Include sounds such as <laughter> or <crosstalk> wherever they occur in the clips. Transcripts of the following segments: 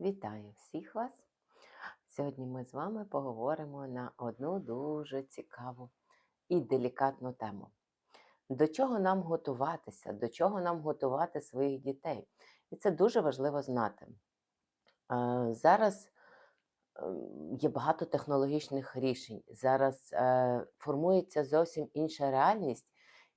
Вітаю всіх вас! Сьогодні ми з вами поговоримо на одну дуже цікаву і делікатну тему. До чого нам готуватися, до чого нам готувати своїх дітей? І це дуже важливо знати. Е, Зараз ем, є багато технологічних рішень. Зараз е, формується зовсім інша реальність,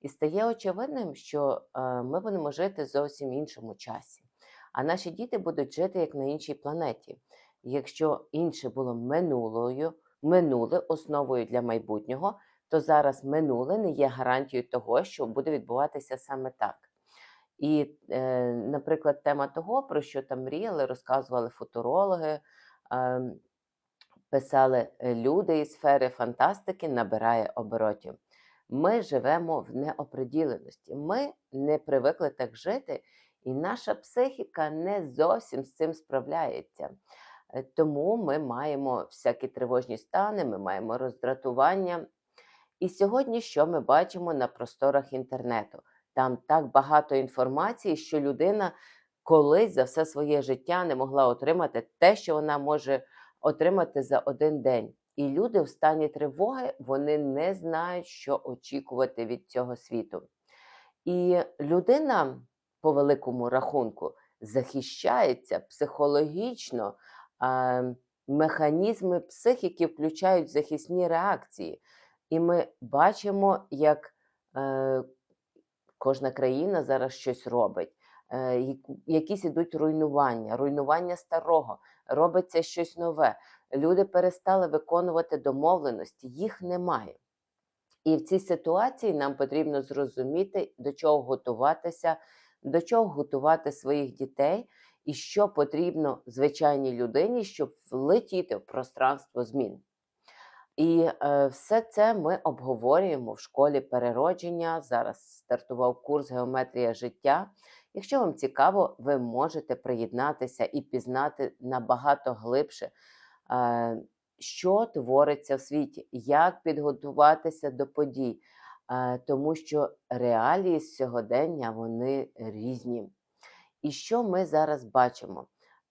і стає очевидним, що е, ми будемо жити зовсім іншому часі. А наші діти будуть жити як на іншій планеті. Якщо інше було минулою, минуле основою для майбутнього, то зараз минуле не є гарантією того, що буде відбуватися саме так. І, е, наприклад, тема того, про що там мріяли, розказували футурологи, е, писали люди із сфери фантастики, набирає оборотів. Ми живемо в неоприділеності. Ми не привикли так жити, і наша психіка не зовсім з цим справляється. Е, Тому ми маємо всякі тривожні стани, ми маємо роздратування. І сьогодні що ми бачимо на просторах інтернету? Там так багато інформації, що людина колись за все своє життя не могла отримати те, що вона може отримати за один день. І люди в стані тривоги вони не знають, що очікувати від цього світу. І людина, по великому рахунку, захищається психологічно. Механізми психіки включають захисні реакції. І ми бачимо, як е, кожна країна зараз щось робить. Е, якісь ідуть руйнування, руйнування старого, робиться щось нове. Люди перестали виконувати домовленості, їх немає. І в цій ситуації нам потрібно зрозуміти, до чого готуватися, до чого готувати своїх дітей, і що потрібно звичайній людині, щоб влетіти в пространство змін. І е, все це ми обговорюємо в школі переродження. Зараз стартував курс геометрія життя. Якщо вам цікаво, ви можете приєднатися і пізнати набагато глибше, е, що твориться в світі, як підготуватися до подій, тому що реалії сьогодення вони різні. І що ми зараз бачимо?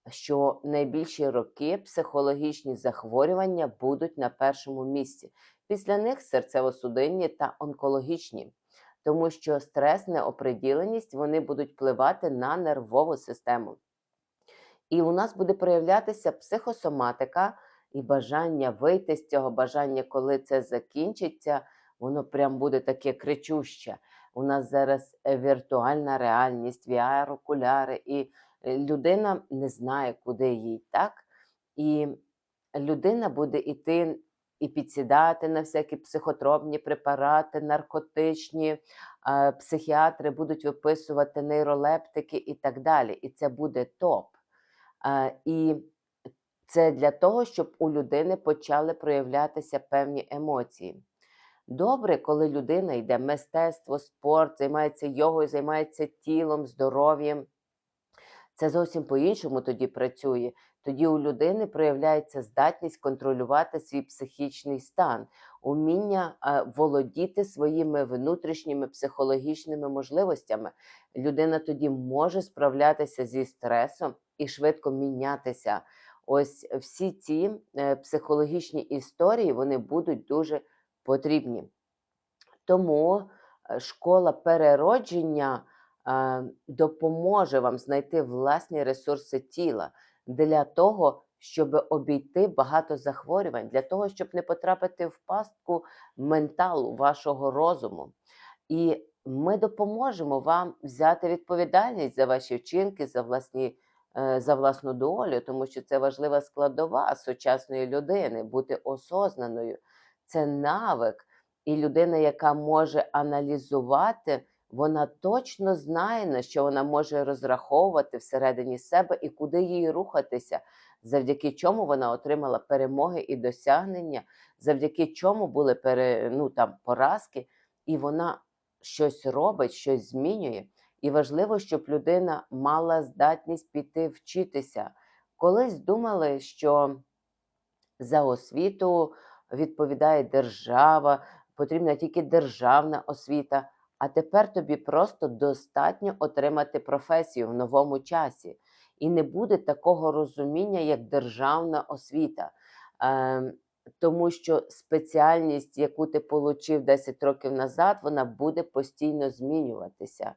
Що найбільші роки психологічні захворювання будуть на першому місці. Після них серцево-судинні та онкологічні, тому що стрес, неоприділеність вони будуть впливати на нервову систему. І у нас буде проявлятися психосоматика і бажання вийти з цього бажання, коли це закінчиться, воно прям буде таке кричуще. У нас зараз е, віртуальна реальність, VR-окуляри, і е, людина не знає, куди їй так. І людина буде йти і підсідати на всякі психотропні препарати, наркотичні, психіатри будуть виписувати нейролептики і так далі. І це буде топ. І це для того, щоб у людини почали проявлятися певні емоції. Добре, коли людина йде мистецтво, спорт, займається йогою, займається тілом, здоров'ям. Це зовсім по-іншому тоді працює. Тоді у людини проявляється здатність контролювати свій психічний стан, уміння володіти своїми внутрішніми психологічними можливостями. Людина тоді може справлятися зі стресом і швидко мінятися. Ось всі ці е, психологічні історії вони будуть дуже потрібні. Тому е, школа переродження е, допоможе вам знайти власні ресурси тіла для того, щоб обійти багато захворювань, для того, щоб не потрапити в пастку менталу вашого розуму. І ми допоможемо вам взяти відповідальність за ваші вчинки, за власні. е, За власну долю, тому що це важлива складова сучасної людини бути осознаною. Це навик, і людина, яка може аналізувати, вона точно знає, на що вона може розраховувати всередині себе і куди їй рухатися, завдяки чому вона отримала перемоги і досягнення, завдяки чому були пере, ну, там, поразки, і вона щось робить, щось змінює. І важливо, щоб людина мала здатність піти вчитися. Колись думали, що за освіту відповідає держава, потрібна тільки державна освіта. А тепер тобі просто достатньо отримати професію в новому часі. і не буде такого розуміння, як державна освіта. Ем, тому що спеціальність, яку ти отримав 10 років назад, вона буде постійно змінюватися.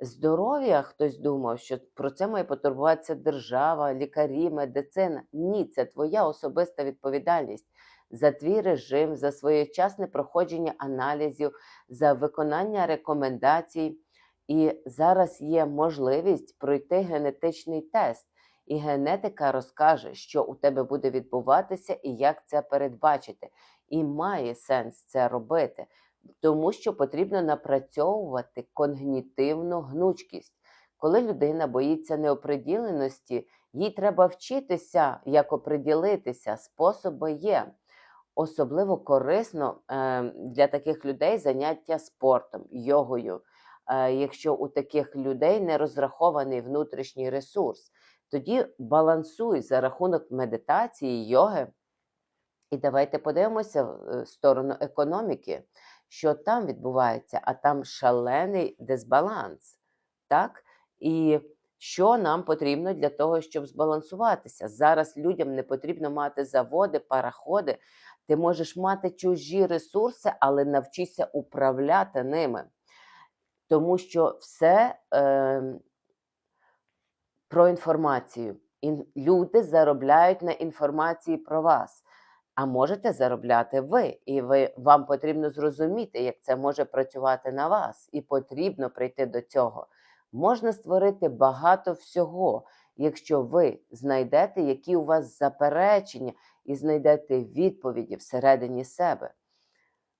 Здоров'я, хтось думав, що про це має потурбуватися держава, лікарі, медицина. Ні, це твоя особиста відповідальність за твій режим, за своєчасне проходження аналізів, за виконання рекомендацій. І зараз є можливість пройти генетичний тест, і генетика розкаже, що у тебе буде відбуватися і як це передбачити. І має сенс це робити, тому що потрібно напрацьовувати когнітивну гнучкість. Коли людина боїться неоприділеності, їй треба вчитися, як оприділитися. Способи є. Особливо корисно е, для таких людей заняття спортом, йогою. Е, якщо у таких людей не розрахований внутрішній ресурс, тоді балансуй за рахунок медитації, йоги. І давайте подивимося в сторону економіки, що там відбувається, а там шалений дисбаланс. Так? І що нам потрібно для того, щоб збалансуватися? Зараз людям не потрібно мати заводи, параходи. Ти можеш мати чужі ресурси, але навчися управляти ними. Тому що все е, про інформацію. Ін, люди заробляють на інформації про вас. А можете заробляти ви, і ви вам потрібно зрозуміти, як це може працювати на вас, і потрібно прийти до цього. Можна створити багато всього, якщо ви знайдете, які у вас заперечення, і знайдете відповіді всередині себе.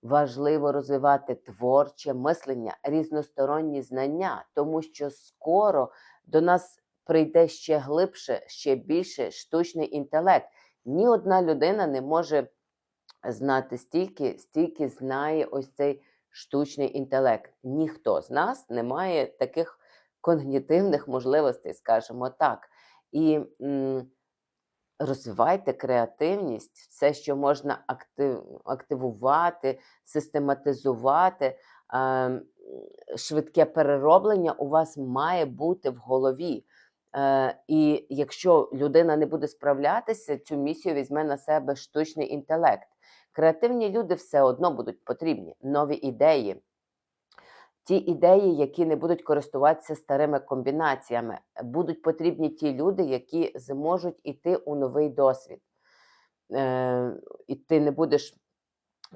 Важливо розвивати творче мислення, різносторонні знання, тому що скоро до нас прийде ще глибше, ще більше штучний інтелект. Ні одна людина не може знати стільки, стільки знає ось цей штучний інтелект. Ніхто з нас не має таких когнітивних можливостей, скажімо так. І м, розвивайте креативність, все, що можна активувати, систематизувати. Е, швидке перероблення у вас має бути в голові. Е, І якщо людина не буде справлятися, цю місію візьме на себе штучний інтелект. Креативні люди все одно будуть потрібні, нові ідеї. Ті ідеї, які не будуть користуватися старими комбінаціями, будуть потрібні ті люди, які зможуть йти у новий досвід. Е, І ти не будеш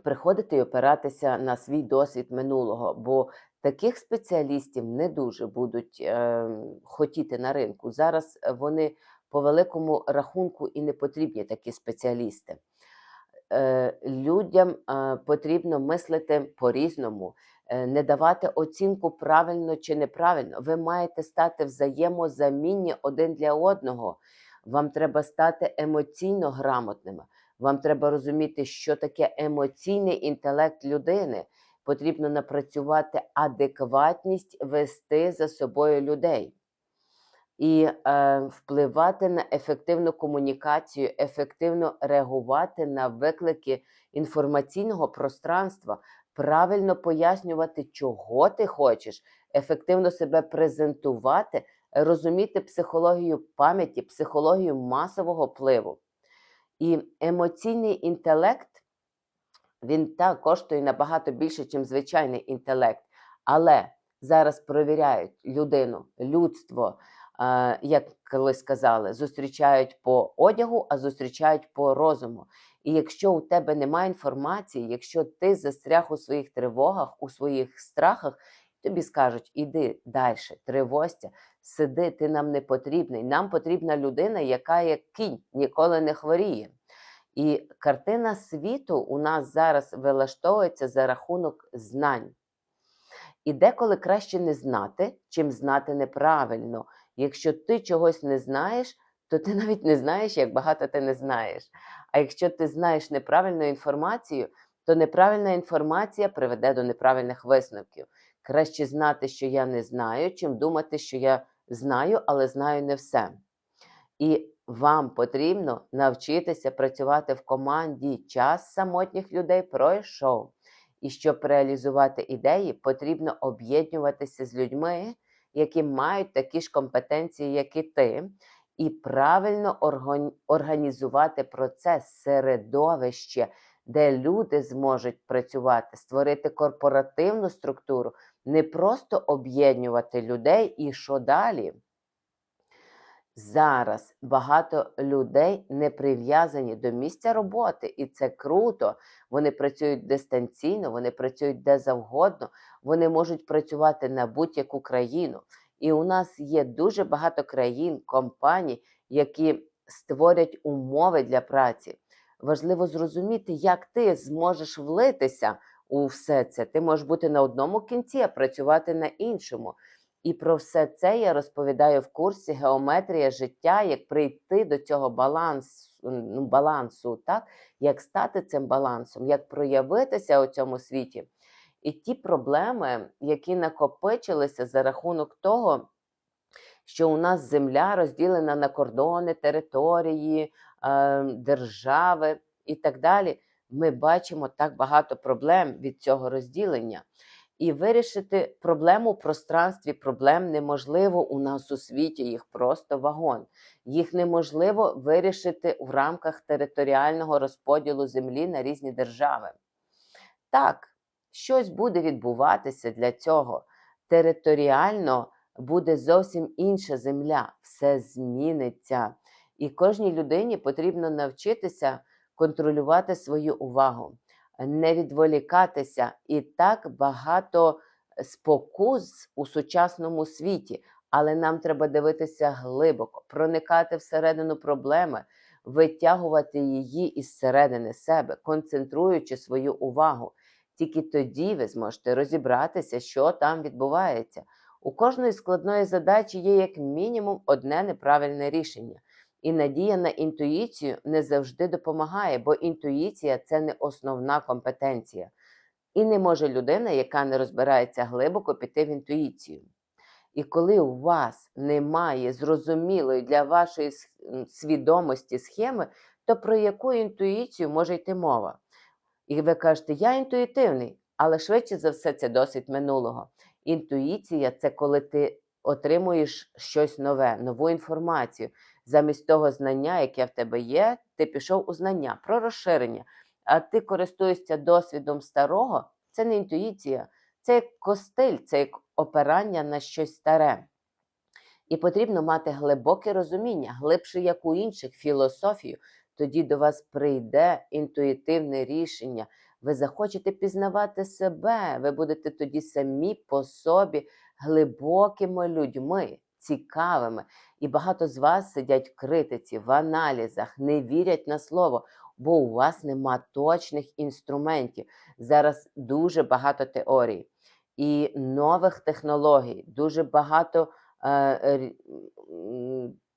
приходити і опиратися на свій досвід минулого, бо таких спеціалістів не дуже будуть е, хотіти на ринку. Зараз вони по великому рахунку і не потрібні такі спеціалісти. Е, Людям е, потрібно мислити по-різному. Е, не давати оцінку правильно чи неправильно. Ви маєте стати взаємозамінні один для одного. Вам треба стати емоційно грамотними. Вам треба розуміти, що таке емоційний інтелект людини. Потрібно напрацювати адекватність вести за собою людей і е, впливати на ефективну комунікацію, ефективно реагувати на виклики інформаційного пространства, правильно пояснювати, чого ти хочеш, ефективно себе презентувати, розуміти психологію пам'яті, психологію масового впливу. І емоційний інтелект він так коштує набагато більше, ніж звичайний інтелект. Але зараз провіряють людину, людство, як колись сказали, зустрічають по одягу, а зустрічають по розуму. І якщо у тебе немає інформації, якщо ти застряг у своїх тривогах, у своїх страхах, тобі скажуть, іди далі, тривожся, сиди, ти нам не потрібний. Нам потрібна людина, яка як кінь ніколи не хворіє. І картина світу у нас зараз вилаштовується за рахунок знань. І деколи краще не знати, чим знати неправильно. Якщо ти чогось не знаєш, то ти <laughs> навіть не знаєш, як багато ти не знаєш. А якщо ти знаєш неправильну інформацію, то неправильна інформація приведе до неправильних висновків. Краще знати, що я не знаю, чим думати, що я знаю, але знаю не все. І вам потрібно навчитися працювати в команді. Час самотніх людей пройшов. І щоб реалізувати ідеї, потрібно об'єднуватися з людьми, які мають такі ж компетенції, як і ти, і правильно орган- організувати процес, середовище, де люди зможуть працювати, створити корпоративну структуру, не просто об'єднувати людей і що далі. Зараз багато людей не прив'язані до місця роботи, і це круто. Вони працюють дистанційно, вони працюють де завгодно, вони можуть працювати на будь-яку країну. І у нас є дуже багато країн, компаній, які створять умови для праці. Важливо зрозуміти, як ти зможеш влитися у все це. Ти можеш бути на одному кінці, а працювати на іншому. І про все це я розповідаю в курсі Геометрія життя, як прийти до цього балансу, ну, балансу, так? як стати цим балансом, як проявитися у цьому світі. І ті проблеми, які накопичилися за рахунок того, що у нас земля розділена на кордони, території, е, держави і так далі, ми бачимо так багато проблем від цього розділення. І вирішити проблему в пространстві проблем неможливо у нас у світі, їх просто вагон. Їх неможливо вирішити в рамках територіального розподілу землі на різні держави. Так, щось буде відбуватися для цього. Територіально буде зовсім інша земля, все зміниться. І кожній людині потрібно навчитися контролювати свою увагу не відволікатися. І так багато спокус у сучасному світі, але нам треба дивитися глибоко, проникати всередину проблеми, витягувати її із середини себе, концентруючи свою увагу. Тільки тоді ви зможете розібратися, що там відбувається. У кожної складної задачі є як мінімум одне неправильне рішення. І надія на інтуїцію не завжди допомагає, бо інтуїція це не основна компетенція. І не може людина, яка не розбирається глибоко, піти в інтуїцію. І коли у вас немає зрозумілої для вашої свідомості схеми, то про яку інтуїцію може йти мова? І ви кажете, я інтуїтивний, але швидше за все це досить минулого. Інтуїція це коли ти отримуєш щось нове, нову інформацію. Замість того знання, яке в тебе є, ти пішов у знання про розширення. А ти користуєшся досвідом старого, це не інтуїція, це як костиль, це як опирання на щось старе. І потрібно мати глибоке розуміння, глибше, як у інших, філософію. Тоді до вас прийде інтуїтивне рішення. Ви захочете пізнавати себе, ви будете тоді самі по собі глибокими людьми цікавими. І багато з вас сидять в критиці, в аналізах, не вірять на слово, бо у вас нема точних інструментів. Зараз дуже багато теорій і нових технологій, дуже багато е,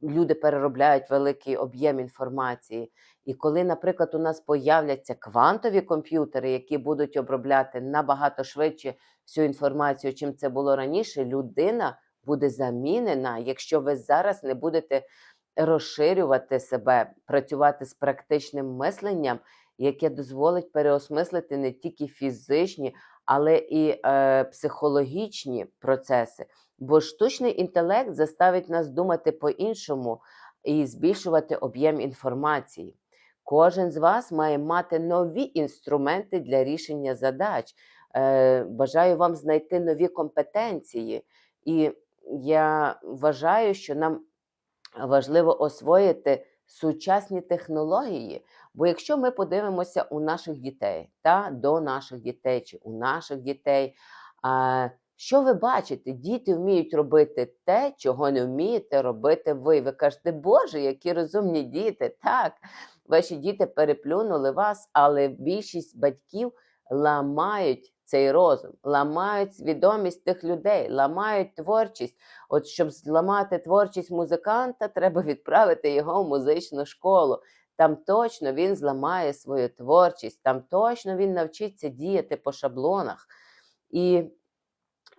люди переробляють великий об'єм інформації. І коли, наприклад, у нас появляться квантові комп'ютери, які будуть обробляти набагато швидше всю інформацію, чим це було раніше, людина буде замінена, якщо ви зараз не будете розширювати себе, працювати з практичним мисленням, яке дозволить переосмислити не тільки фізичні, але і е, психологічні процеси. Бо штучний інтелект заставить нас думати по-іншому і збільшувати об'єм інформації. Кожен з вас має мати нові інструменти для рішення задач. Е, Бажаю вам знайти нові компетенції. І я вважаю, що нам важливо освоїти сучасні технології. Бо якщо ми подивимося у наших дітей та до наших дітей чи у наших дітей, а, що ви бачите? Діти вміють робити те, чого не вмієте робити ви. Ви кажете, Боже, які розумні діти. Так, ваші діти переплюнули вас, але більшість батьків ламають цей розум, ламають свідомість тих людей, ламають творчість. От щоб зламати творчість музиканта, треба <laughs> відправити його в музичну школу. Там точно він зламає свою творчість, там точно він навчиться діяти по шаблонах. І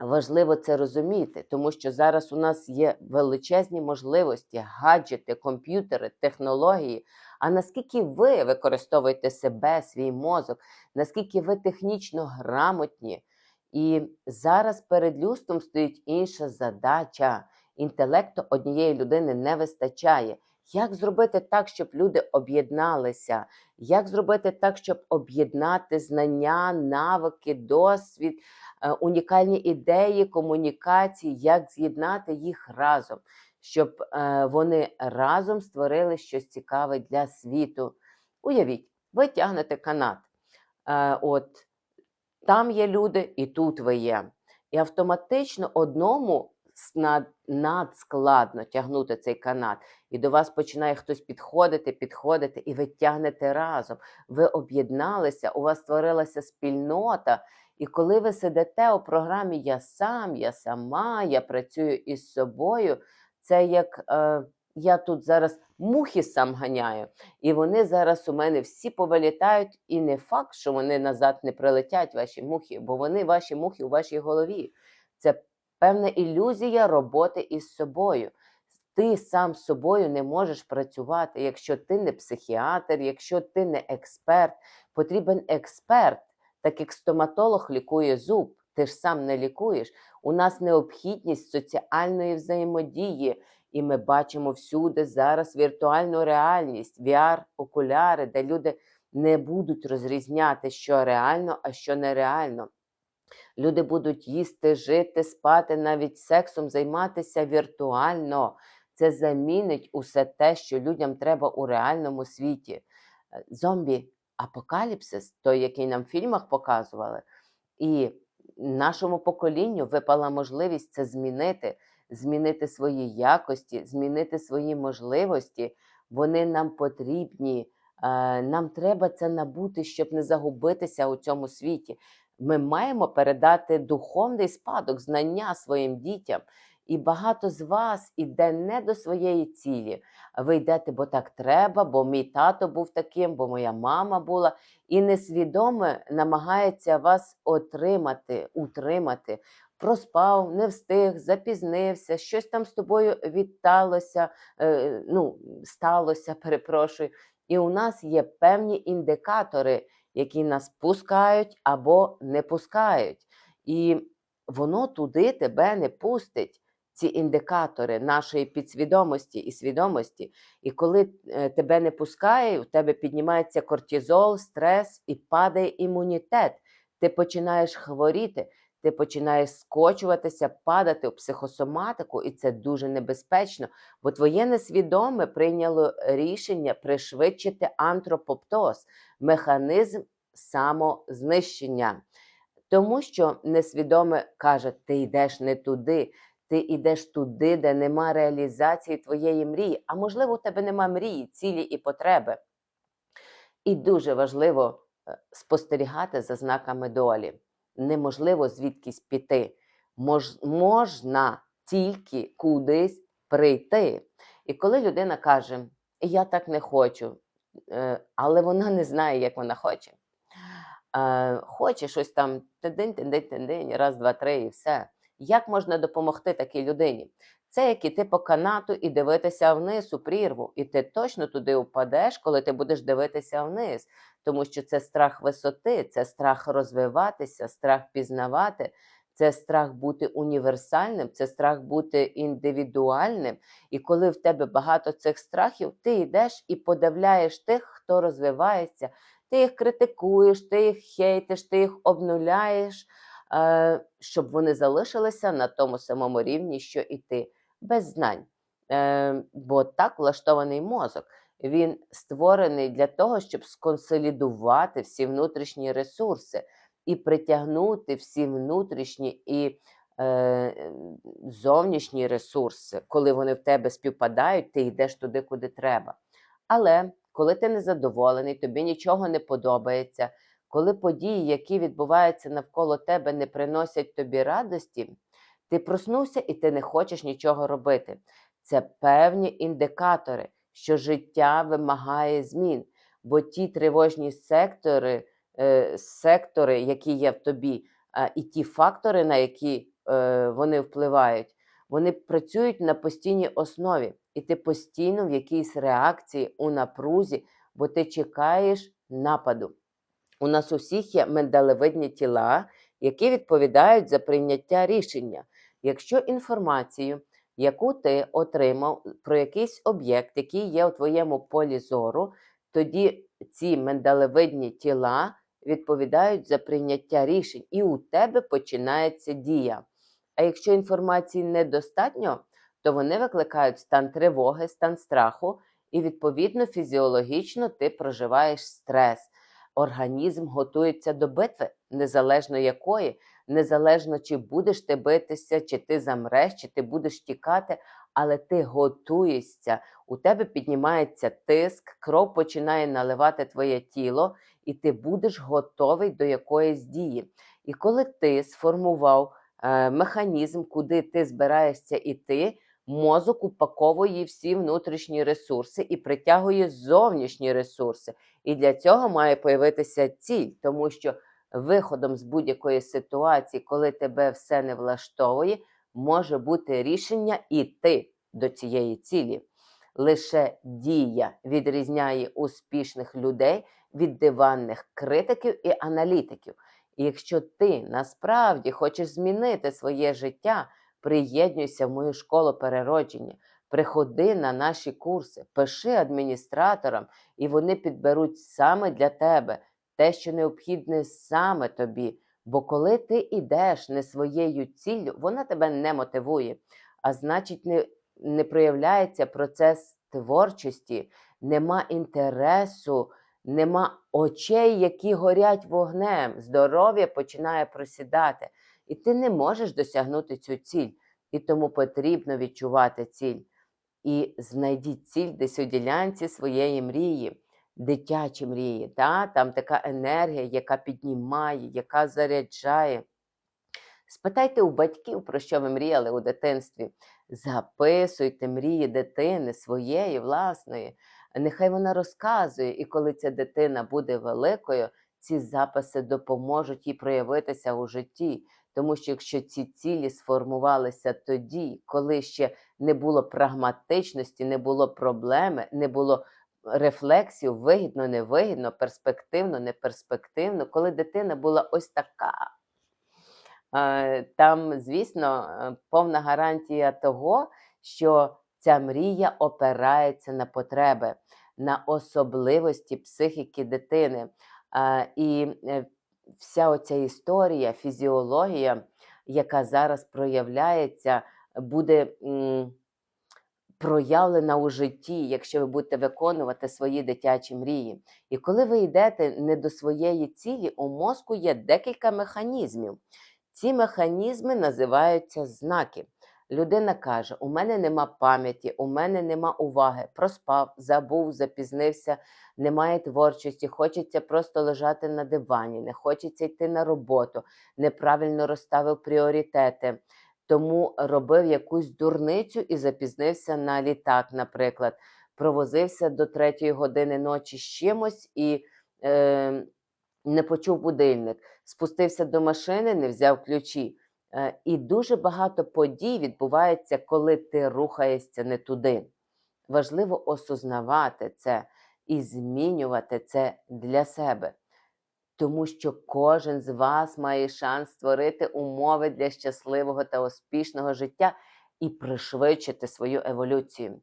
важливо це розуміти, тому що зараз у нас є величезні можливості, гаджети, комп'ютери, технології. А наскільки ви використовуєте себе, свій мозок, наскільки ви технічно грамотні І зараз перед людством стоїть інша задача. Інтелекту однієї людини не вистачає. Як зробити так, щоб люди об'єдналися? Як зробити так, щоб об'єднати знання, навики, досвід, е, унікальні ідеї, комунікації, як з'єднати їх разом, щоб е, вони разом створили щось цікаве для світу? Уявіть, ви тягнете канат. Е, От там є люди, і тут ви є. І автоматично одному надскладно тягнути цей канат. І до вас починає хтось підходити, підходити, і ви тягнете разом. Ви об'єдналися, у вас створилася спільнота. І коли ви сидите у програмі Я сам, я сама, я працюю із собою, це як е, я тут зараз мухи сам ганяю, і вони зараз у мене всі повилітають, і не факт, що вони назад не прилетять, ваші мухи, бо вони ваші мухи у вашій голові. Це певна ілюзія роботи із собою. Ти сам з собою не можеш працювати, якщо ти не психіатр, якщо ти не експерт. Потрібен експерт, так як стоматолог лікує зуб, ти ж сам не лікуєш. У нас необхідність соціальної взаємодії, і ми бачимо всюди зараз віртуальну реальність, VR-окуляри, де люди не будуть розрізняти, що реально, а що нереально. Люди будуть їсти, жити, спати, навіть сексом займатися віртуально. Це замінить усе те, що людям треба у реальному світі. Е, Зомбі апокаліпсис, той, який нам в фільмах показували, і нашому поколінню випала можливість це змінити, змінити свої якості, змінити свої можливості. Вони нам потрібні. Е, Нам треба це набути, щоб не загубитися у цьому світі. Ми маємо передати духовний спадок, знання своїм дітям. І багато з вас іде не до своєї цілі. Ви йдете, бо так треба, бо мій тато був таким, бо моя мама була, і несвідомо намагається вас отримати, утримати. Проспав, не встиг, запізнився, щось там з тобою відталося, е, ну, сталося, перепрошую. І у нас є певні індикатори, які нас пускають або не пускають. І воно туди тебе не пустить, ці індикатори нашої підсвідомості і свідомості. І коли е, тебе не пускає, у тебе піднімається кортизол, стрес і падає імунітет. Ти починаєш хворіти, ти починаєш скочуватися, падати у психосоматику, і це дуже небезпечно, бо твоє несвідоме прийняло рішення пришвидшити антропоптоз, механізм самознищення. Тому що несвідоме каже, ти йдеш не туди, ти йдеш туди, де нема реалізації твоєї мрії, а можливо, у тебе нема мрії, цілі і потреби. І дуже важливо е, спостерігати за знаками долі. Неможливо звідкись піти. Мож, можна тільки кудись прийти. І коли людина каже, я так не хочу, е, але вона не знає, як вона хоче. Е, Хоче щось там тидень, тидень, тидень, раз, два, три і все. Як можна допомогти такій людині? Це як іти по канату і дивитися вниз у прірву. І ти точно туди впадеш, коли ти будеш дивитися вниз. Тому що це страх висоти, це страх розвиватися, страх пізнавати, це страх бути універсальним, це страх бути індивідуальним. І коли в тебе багато цих страхів, ти йдеш і подавляєш тих, хто розвивається. Ти їх критикуєш, ти їх хейтиш, ти їх обнуляєш, щоб вони залишилися на тому самому рівні, що і ти, без знань. Е, Бо так влаштований мозок. Він створений для того, щоб сконсолідувати всі внутрішні ресурси і притягнути всі внутрішні і е, зовнішні ресурси. Коли вони в тебе співпадають, ти йдеш туди, куди треба. Але коли ти незадоволений, тобі нічого не подобається, коли події, які відбуваються навколо тебе, не приносять тобі радості, ти проснувся і ти не хочеш нічого робити. Це певні індикатори, що життя вимагає змін, бо ті тривожні сектори, е, сектори, які є в тобі, е, і ті фактори, на які е, вони впливають, вони працюють на постійній основі, і ти постійно в якійсь реакції у напрузі, бо ти чекаєш нападу. У нас усіх є миндалевидні тіла, які відповідають за прийняття рішення. Якщо інформацію, яку ти отримав про якийсь об'єкт, який є у твоєму полі зору, тоді ці миндалевидні тіла відповідають за прийняття рішень, і у тебе починається дія. А якщо інформації недостатньо, то вони викликають стан тривоги, стан страху, і відповідно фізіологічно ти проживаєш стрес. Організм готується до битви, незалежно якої, незалежно чи будеш ти битися, чи ти замреш, чи ти будеш тікати, але ти готуєшся, у тебе піднімається тиск, кров починає наливати твоє тіло, і ти будеш готовий до якоїсь дії. І коли ти сформував е, механізм, куди ти збираєшся іти, мозок упаковує всі внутрішні ресурси і притягує зовнішні ресурси. І для цього має появитися ціль, тому що виходом з будь-якої ситуації, коли тебе все не влаштовує, може бути рішення іти до цієї цілі. Лише дія відрізняє успішних людей від диванних критиків і аналітиків. І якщо ти насправді хочеш змінити своє життя, приєднуйся в мою школу переродження, приходи на наші курси, пиши адміністраторам, і вони підберуть саме для тебе те, що необхідне саме тобі. Бо коли ти йдеш не своєю ціллю, вона тебе не мотивує, а значить, не, не проявляється процес творчості, нема інтересу, нема очей, які горять вогнем, здоров'я починає просідати. І ти не можеш досягнути цю ціль. І тому потрібно відчувати ціль. І знайдіть ціль десь у ділянці своєї мрії, дитячі мрії. Та? Там така енергія, яка піднімає, яка заряджає. Спитайте у батьків, про що ви мріяли у дитинстві. Записуйте мрії дитини своєї, власної. Нехай вона розказує, і коли ця дитина буде великою, ці записи допоможуть їй проявитися у житті. Тому що якщо ці цілі сформувалися тоді, коли ще не було прагматичності, не було проблеми, не було рефлексів, вигідно, невигідно, перспективно, неперспективно, коли дитина була ось така. е, Там, звісно, е, повна гарантія того, що ця мрія опирається на потреби, на особливості психіки дитини. Е, І вся оця історія, фізіологія, яка зараз проявляється, буде проявлена у житті, якщо ви будете виконувати свої дитячі мрії. І коли ви йдете не до своєї цілі, у мозку є декілька механізмів. Ці механізми називаються знаки. Людина каже: у мене нема пам'яті, у мене нема уваги, проспав, забув, запізнився, немає творчості, хочеться просто лежати на дивані, не хочеться йти на роботу, неправильно розставив пріоритети. Тому робив якусь дурницю і запізнився на літак, наприклад, провозився до третьої години ночі з чимось і е, не почув будильник, спустився до машини, не взяв ключі. Е, І дуже багато подій відбувається, коли ти рухаєшся не туди. Важливо осознавати це і змінювати це для себе. Тому що кожен з вас має шанс створити умови для щасливого та успішного життя і пришвидшити свою еволюцію.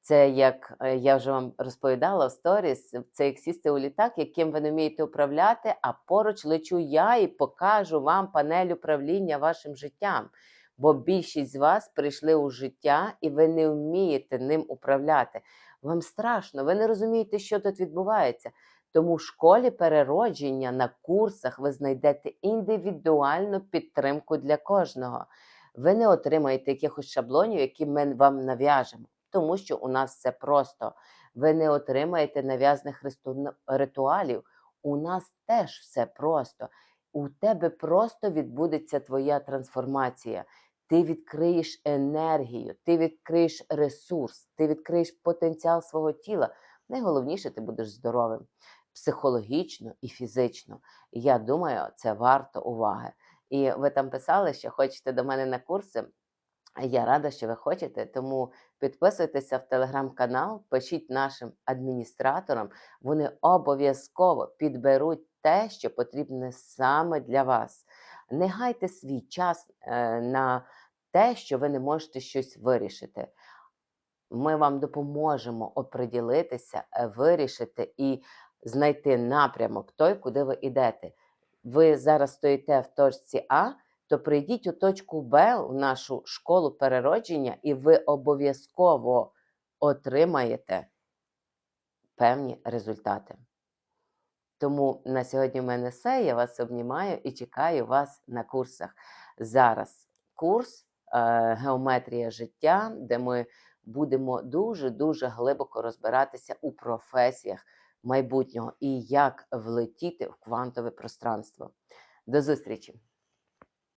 Це як е, я вже вам розповідала в сторіс, це як сісти у літак, яким ви не вмієте управляти, а поруч лечу я і покажу вам панель управління вашим життям. Бо більшість з вас прийшли у життя і ви не вмієте ним управляти. Вам страшно, ви не розумієте, що тут відбувається. Тому в школі переродження на курсах ви знайдете індивідуальну підтримку для кожного. Ви не отримаєте якихось шаблонів, які ми вам нав'яжемо, тому що у нас все просто. Ви не отримаєте нав'язаних ритуалів. У нас теж все просто. У тебе просто відбудеться твоя трансформація. Ти відкриєш енергію, ти відкриєш ресурс, ти відкриєш потенціал свого тіла. Найголовніше, ти будеш здоровим психологічно і фізично. Я думаю, це варто уваги. І ви там писали, що хочете до мене на курси. Я рада, що ви хочете, тому підписуйтеся в телеграм-канал, пишіть нашим адміністраторам, вони обов'язково підберуть те, що потрібне саме для вас. Не гайте свій час е, на те, що ви не можете щось вирішити. Ми вам допоможемо оприділитися, е, вирішити і знайти напрямок той, куди ви йдете. Ви зараз стоїте в точці А, то прийдіть у точку Б, у нашу школу переродження, і ви обов'язково отримаєте певні результати. Тому на сьогодні в мене все. Я вас обнімаю і чекаю вас на курсах. Зараз курс е, Геометрія життя, де ми будемо дуже-дуже глибоко розбиратися у професіях майбутнього і як влетіти в квантове пространство. До зустрічі!